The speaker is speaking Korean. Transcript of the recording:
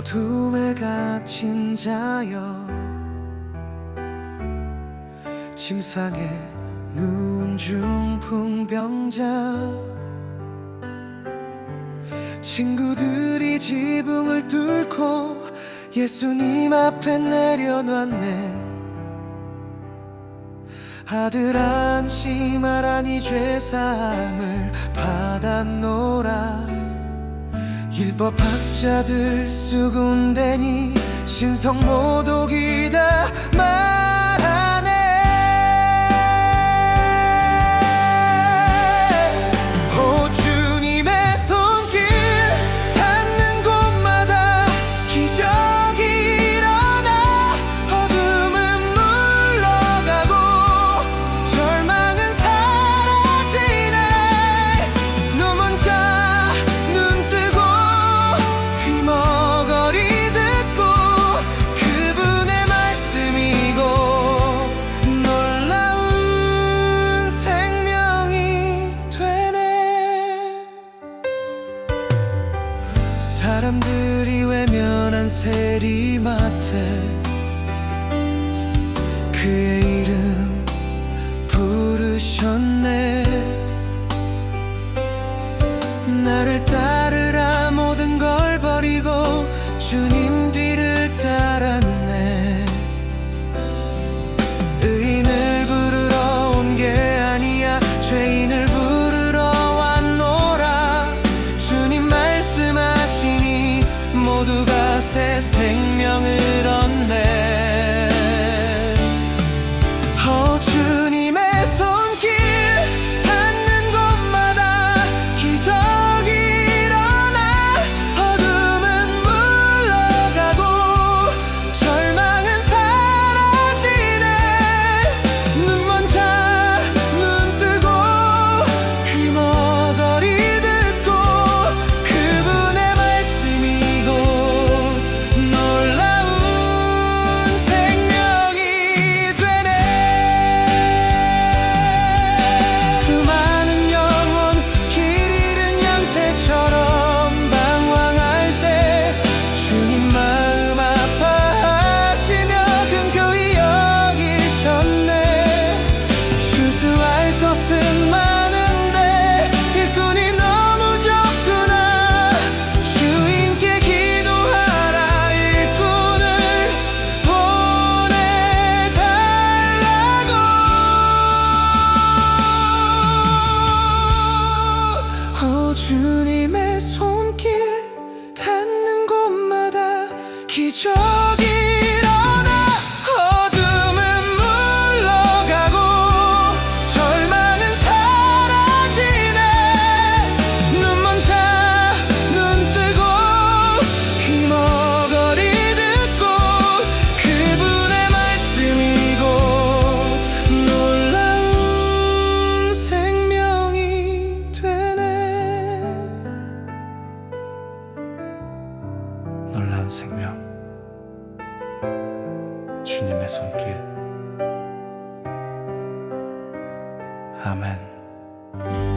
어둠에 갇힌 자여 침상에 누운 중 풍병자 친구들이 지붕을 뚫고 예수님 앞에 내려놨네. 아들 안심하라니 죄사함을 받았노라. 일법 학자들 수군대니 신성 모독이다. 내리맡에 기적 Amen.